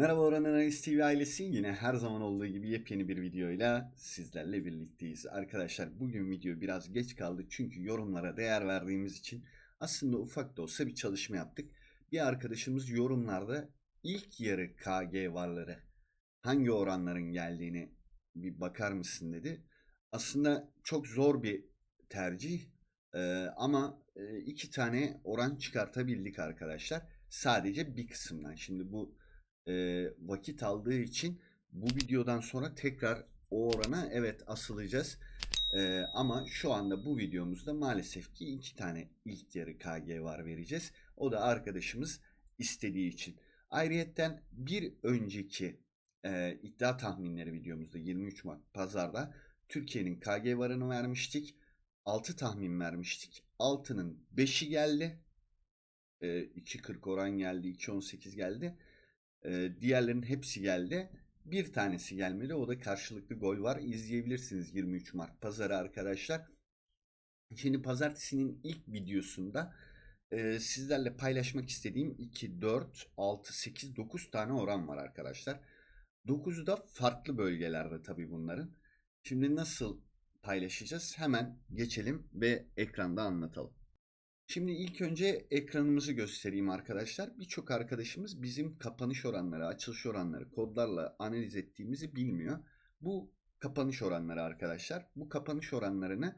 Merhaba Oran Analiz TV ailesi yine her zaman olduğu gibi yepyeni bir videoyla sizlerle birlikteyiz. Arkadaşlar bugün video biraz geç kaldı çünkü yorumlara değer verdiğimiz için aslında ufak da olsa bir çalışma yaptık. Bir arkadaşımız yorumlarda ilk yarı KG varları hangi oranların geldiğini bir bakar mısın dedi. Aslında çok zor bir tercih ee, ama iki tane oran çıkartabildik arkadaşlar. Sadece bir kısımdan. Şimdi bu e, vakit aldığı için bu videodan sonra tekrar o orana evet asılacağız. E, ama şu anda bu videomuzda maalesef ki iki tane ilk yarı KG var vereceğiz. O da arkadaşımız istediği için. Ayrıyetten bir önceki e, iddia tahminleri videomuzda 23 Mart pazarda Türkiye'nin KG varını vermiştik. 6 tahmin vermiştik. 6'nın 5'i geldi. E, 2.40 oran geldi. 2.18 geldi. E, diğerlerinin hepsi geldi. Bir tanesi gelmedi. O da karşılıklı gol var. İzleyebilirsiniz 23 Mart pazarı arkadaşlar. Şimdi pazartesinin ilk videosunda e, sizlerle paylaşmak istediğim 2, 4, 6, 8, 9 tane oran var arkadaşlar. 9'u da farklı bölgelerde tabii bunların. Şimdi nasıl paylaşacağız? Hemen geçelim ve ekranda anlatalım. Şimdi ilk önce ekranımızı göstereyim arkadaşlar. Birçok arkadaşımız bizim kapanış oranları, açılış oranları kodlarla analiz ettiğimizi bilmiyor. Bu kapanış oranları arkadaşlar. Bu kapanış oranlarını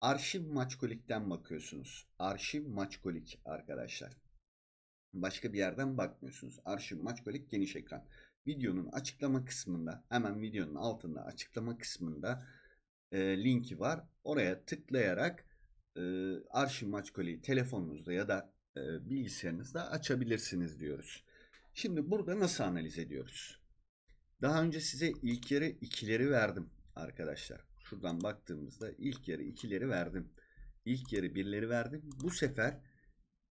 arşiv maçkolikten bakıyorsunuz. Arşiv maçkolik arkadaşlar. Başka bir yerden bakmıyorsunuz. Arşiv maçkolik geniş ekran. Videonun açıklama kısmında hemen videonun altında açıklama kısmında e, linki var. Oraya tıklayarak e, arşiv maçkoleyi telefonunuzda ya da e, bilgisayarınızda açabilirsiniz diyoruz. Şimdi burada nasıl analiz ediyoruz? Daha önce size ilk yarı ikileri verdim arkadaşlar. Şuradan baktığımızda ilk yarı ikileri verdim. İlk yarı birleri verdim. Bu sefer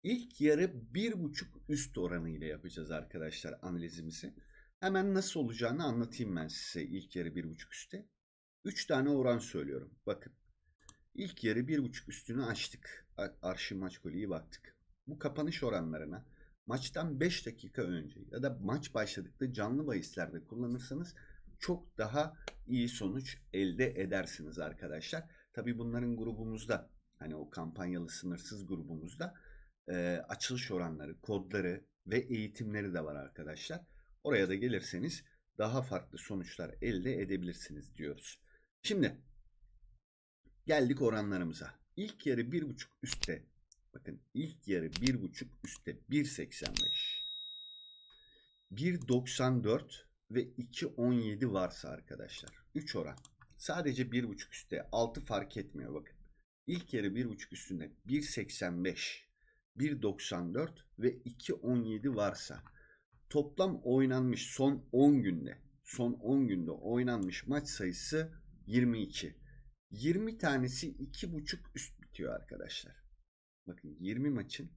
ilk yarı bir buçuk üst oranı ile yapacağız arkadaşlar analizimizi. Hemen nasıl olacağını anlatayım ben size ilk yarı bir buçuk üstte. Üç tane oran söylüyorum. Bakın İlk yarı bir buçuk üstünü açtık. Arşiv maç golüye baktık. Bu kapanış oranlarına maçtan 5 dakika önce ya da maç başladıkta canlı bahislerde kullanırsanız çok daha iyi sonuç elde edersiniz arkadaşlar. Tabi bunların grubumuzda hani o kampanyalı sınırsız grubumuzda e, açılış oranları, kodları ve eğitimleri de var arkadaşlar. Oraya da gelirseniz daha farklı sonuçlar elde edebilirsiniz diyoruz. Şimdi Geldik oranlarımıza. İlk yarı 1.5 üstte. Bakın ilk yarı 1.5 üstte 1.85. 1.94 ve 2.17 varsa arkadaşlar. 3 oran. Sadece 1.5 üstte 6 fark etmiyor bakın. İlk yarı 1.5 üstünde 1.85, 1.94 ve 2.17 varsa toplam oynanmış son 10 günde son 10 günde oynanmış maç sayısı 22. 20 tanesi 2.5 üst bitiyor arkadaşlar. Bakın 20 maçın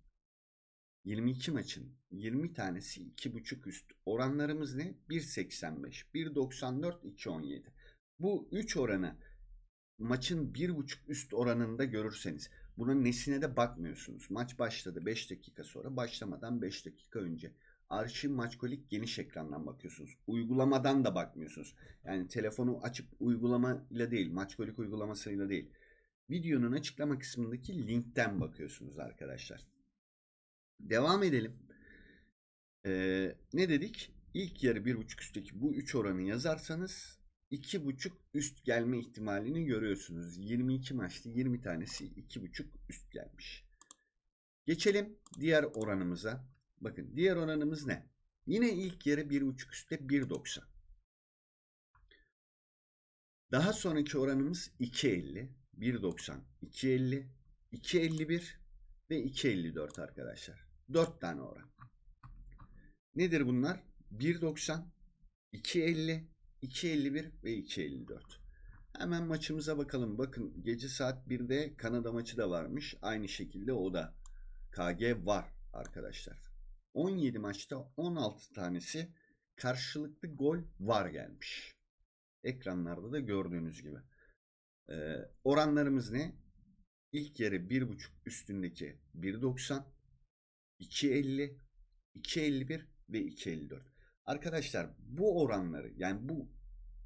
22 maçın 20 tanesi 2.5 üst. Oranlarımız ne? 1.85, 1.94, 2.17. Bu 3 oranı maçın 1.5 üst oranında görürseniz buna nesine de bakmıyorsunuz. Maç başladı 5 dakika sonra başlamadan 5 dakika önce arşiv maçkolik geniş ekrandan bakıyorsunuz. Uygulamadan da bakmıyorsunuz. Yani telefonu açıp uygulamayla değil, maçkolik uygulamasıyla değil. Videonun açıklama kısmındaki linkten bakıyorsunuz arkadaşlar. Devam edelim. Ee, ne dedik? İlk yarı 1.5 üstteki bu 3 oranı yazarsanız 2.5 üst gelme ihtimalini görüyorsunuz. 22 maçta 20 tanesi 2.5 üst gelmiş. Geçelim diğer oranımıza. Bakın diğer oranımız ne? Yine ilk yarı 1.5 üstte 1.90. Daha sonraki oranımız 2.50, 1.90, 2.50, 2.51 ve 2.54 arkadaşlar. 4 tane oran. Nedir bunlar? 1.90, 2.50, 2.51 ve 2.54. Hemen maçımıza bakalım. Bakın gece saat 1'de Kanada maçı da varmış. Aynı şekilde o da KG var arkadaşlar. 17 maçta 16 tanesi karşılıklı gol var gelmiş. Ekranlarda da gördüğünüz gibi. Ee, oranlarımız ne? İlk yarı 1.5 üstündeki 1.90, 2.50, 2.51 ve 2.54. Arkadaşlar bu oranları yani bu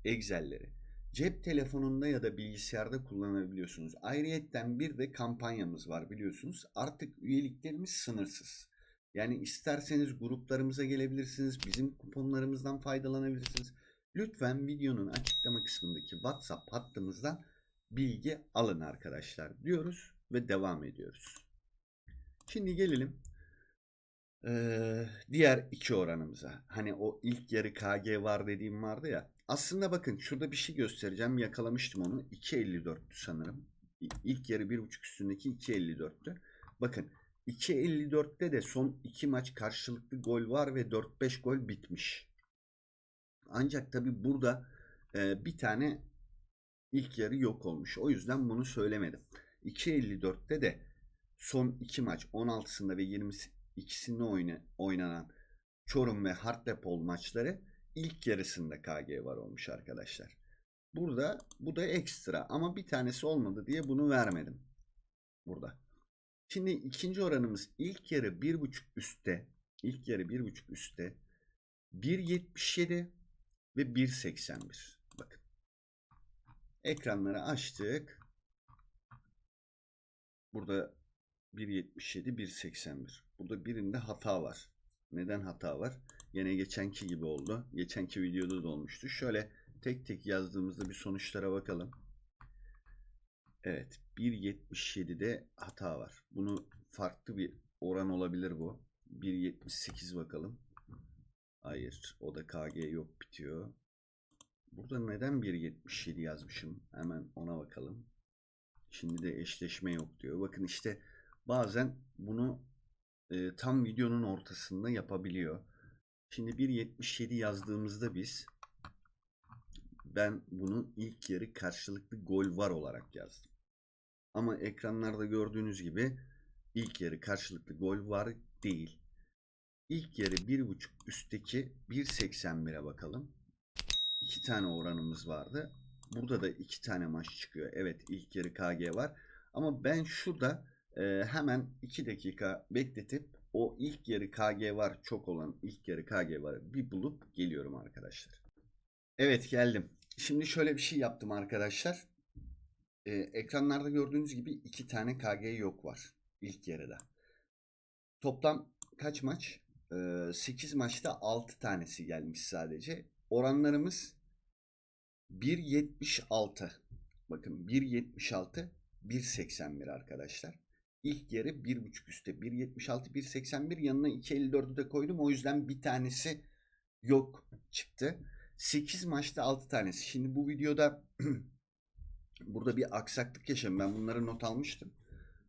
Excel'leri cep telefonunda ya da bilgisayarda kullanabiliyorsunuz. Ayrıyetten bir de kampanyamız var biliyorsunuz. Artık üyeliklerimiz sınırsız. Yani isterseniz gruplarımıza gelebilirsiniz. Bizim kuponlarımızdan faydalanabilirsiniz. Lütfen videonun açıklama kısmındaki WhatsApp hattımızdan bilgi alın arkadaşlar diyoruz ve devam ediyoruz. Şimdi gelelim eee, diğer iki oranımıza. Hani o ilk yarı KG var dediğim vardı ya. Aslında bakın şurada bir şey göstereceğim. Yakalamıştım onu. 2.54'tü sanırım. İlk yarı 1.5 üstündeki 2.54'tü. Bakın 2.54'te de son iki maç karşılıklı gol var ve 4-5 gol bitmiş. Ancak tabi burada e, bir tane ilk yarı yok olmuş. O yüzden bunu söylemedim. 2.54'te de son iki maç 16'sında ve 22'sinde oyna, oynanan Çorum ve Hartlepool maçları ilk yarısında KG var olmuş arkadaşlar. Burada bu da ekstra ama bir tanesi olmadı diye bunu vermedim. Burada. Şimdi ikinci oranımız ilk yarı 1.5 üstte. İlk yarı 1.5 üstte. 1.77 ve 1.81. Bakın. Ekranları açtık. Burada 1.77, 1.81. Burada birinde hata var. Neden hata var? Yine geçenki gibi oldu. Geçenki videoda da olmuştu. Şöyle tek tek yazdığımızda bir sonuçlara bakalım. Evet. 1.77'de hata var. Bunu farklı bir oran olabilir bu. 1.78 bakalım. Hayır. O da KG yok bitiyor. Burada neden 1.77 yazmışım? Hemen ona bakalım. Şimdi de eşleşme yok diyor. Bakın işte bazen bunu e, tam videonun ortasında yapabiliyor. Şimdi 1.77 yazdığımızda biz ben bunu ilk yarı karşılıklı gol var olarak yazdım. Ama ekranlarda gördüğünüz gibi ilk yarı karşılıklı gol var değil. İlk yarı 1.5 üstteki 1.81'e bakalım. İki tane oranımız vardı. Burada da iki tane maç çıkıyor. Evet ilk yarı KG var. Ama ben şurada e, hemen 2 dakika bekletip o ilk yarı KG var çok olan ilk yarı KG var bir bulup geliyorum arkadaşlar. Evet geldim. Şimdi şöyle bir şey yaptım arkadaşlar. E, ekranlarda gördüğünüz gibi iki tane KG yok var ilk yarıda. Toplam kaç maç? E, 8 maçta 6 tanesi gelmiş sadece. Oranlarımız 1.76. Bakın 1.76 1.81 arkadaşlar. İlk yarı 1.5 üstte 1.76 1.81 yanına 2.54'ü de koydum. O yüzden bir tanesi yok çıktı. 8 maçta 6 tanesi. Şimdi bu videoda burada bir aksaklık yaşadım. Ben bunları not almıştım.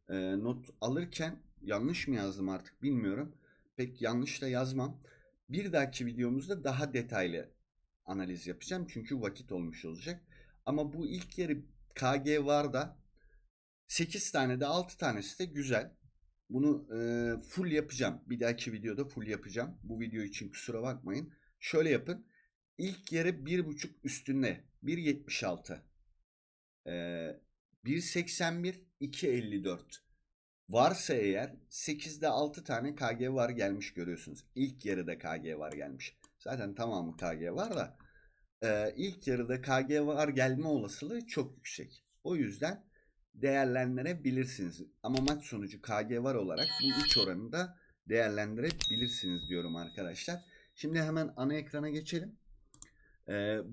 Ee, not alırken yanlış mı yazdım artık bilmiyorum. Pek yanlış da yazmam. Bir dahaki videomuzda daha detaylı analiz yapacağım. Çünkü vakit olmuş olacak. Ama bu ilk yarı KG var da 8 tane de 6 tanesi de güzel. Bunu e, full yapacağım. Bir dahaki videoda full yapacağım. Bu video için kusura bakmayın. Şöyle yapın. İlk yarı 1.5 üstünde 1.76 e, 1.81 2.54 varsa eğer 8'de 6 tane KG var gelmiş görüyorsunuz. İlk yarıda KG var gelmiş. Zaten tamamı KG var da ilk yarıda KG var gelme olasılığı çok yüksek. O yüzden değerlendirebilirsiniz. Ama maç sonucu KG var olarak bu 3 oranı da değerlendirebilirsiniz diyorum arkadaşlar. Şimdi hemen ana ekrana geçelim.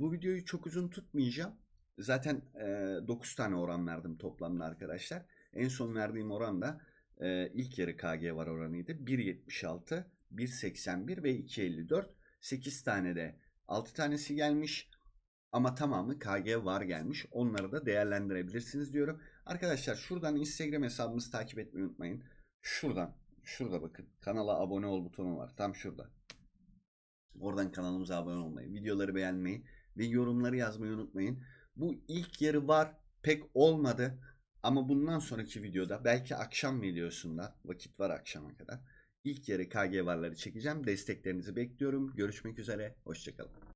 Bu videoyu çok uzun tutmayacağım. Zaten e, 9 tane oran verdim toplamda arkadaşlar. En son verdiğim oran da e, ilk yarı KG var oranıydı. 1.76, 1.81 ve 2.54. 8 tane de 6 tanesi gelmiş. Ama tamamı KG var gelmiş. Onları da değerlendirebilirsiniz diyorum. Arkadaşlar şuradan Instagram hesabımızı takip etmeyi unutmayın. Şuradan, şurada bakın. Kanala abone ol butonu var. Tam şurada. Oradan kanalımıza abone olmayı, videoları beğenmeyi ve yorumları yazmayı unutmayın. Bu ilk yarı var pek olmadı. Ama bundan sonraki videoda belki akşam videosunda vakit var akşama kadar. İlk yarı KG varları çekeceğim. Desteklerinizi bekliyorum. Görüşmek üzere. Hoşçakalın.